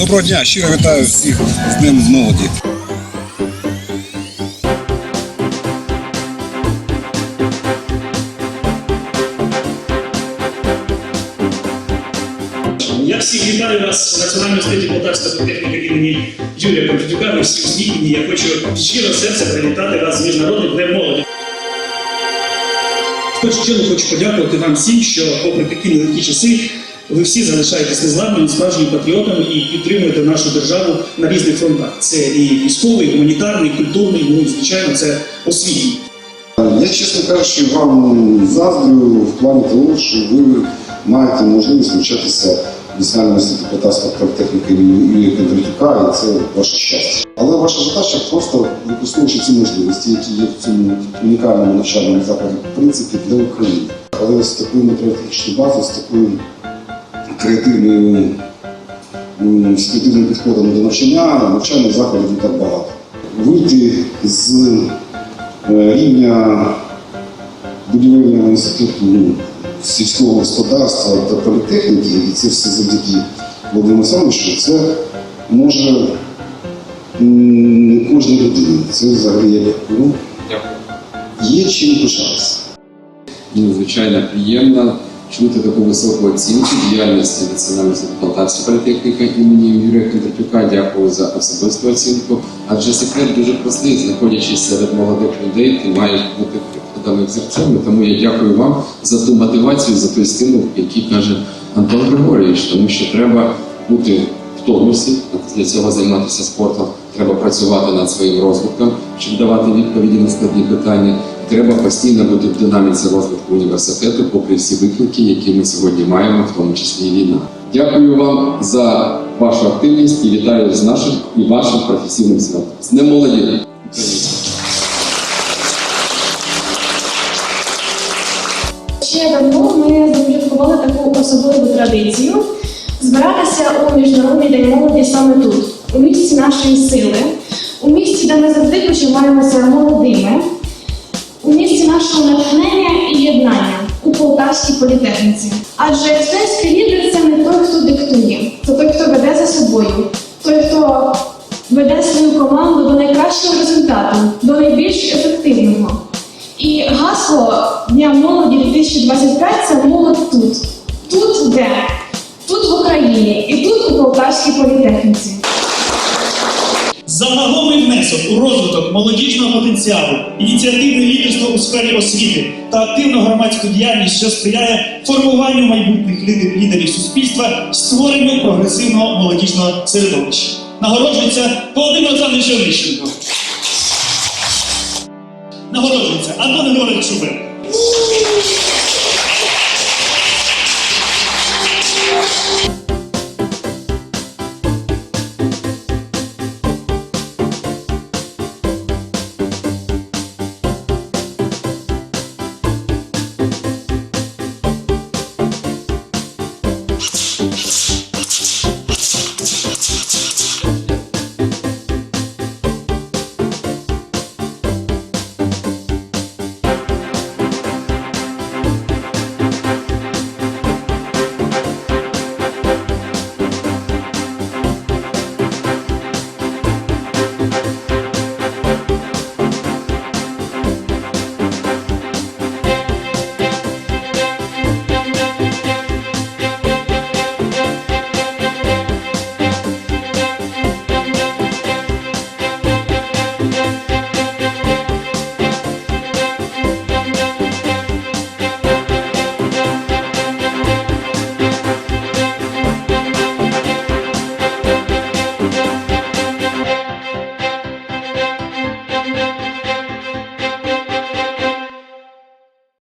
Доброго дня, щиро вітаю всіх з Днем молоді. Я всіх вітаю вас в Національній університеті Полтавська політехніка імені Юрія Кондратюка. Ви всі усміхнені. Я хочу щиро серця привітати вас з міжнародним днем молоді. В першу хочу подякувати вам всім, що, попри такі нелегкі часи, ви всі залишаєтесь незламними, справжніми патріотами і підтримуєте нашу державу на різних фронтах. Це і військовий, і гуманітарний, і культурний, ну і звичайно, це освітній. Я, чесно кажучи, вам заздрю в плані того, що ви маєте можливість навчатися Національному університеті Полтавської політехніки імені Кондратюка, і це ваше щастя. Але ваша задача просто використовуючи ці можливості, які є в цьому унікальному навчальному закладі, в принципі, для України. Але з такою матеріалістичною базою, з такою креативною м, з креативним підходом до навчання, навчальних закладів не так багато. Вийти з е, рівня будівельного інституту ну, сільського господарства та політехніки, і це все завдяки Володимиру Олександровичу, це може не кожна людина. Це взагалі як ну, є чим пишатися. надзвичайно приємно чути таку високу оцінку діяльності Національного інституту Полтавської політехніки імені Юрія Кондратюка. Дякую за особисту оцінку. Адже секрет дуже простий, знаходячись серед молодих людей, ти маєш бути прикладами взірцем. Тому я дякую вам за ту мотивацію, за той стимул, який каже Антон Григорійович, тому що треба бути в тонусі, для цього займатися спортом. Треба працювати над своїм розвитком, щоб давати відповіді на складні питання. Треба постійно бути в динаміці розвитку університету, попри всі виклики, які ми сьогодні маємо, в тому числі і війна. Дякую вам за вашу активність і вітаю з нашим і вашим професійним святом. З Днем молоді! Ще давно ми започаткували таку особливу традицію збиратися у міжнародний день молоді саме тут, у місті нашої сили, у місті, де ми завжди почуваємося молодими, у місті нашого натхнення і єднання у Полтавській політехніці. Адже студентський лідер це не той, хто диктує, це той, хто веде за собою, той, хто веде свою команду до найкращого результату, до найбільш ефективного. І гасло Дня молоді 2025 це молодь тут. Тут де? Тут в Україні і тут у Полтавській політехніці. Внесок у розвиток молодіжного потенціалу, ініціативне лідерство у сфері освіти та активну громадську діяльність, що сприяє формуванню майбутніх лідер- лідерів суспільства, створенню прогресивного молодіжного середовища. Нагороджується Володимир Олександрович Онищенко. Нагороджується Антон Григорович Шубер.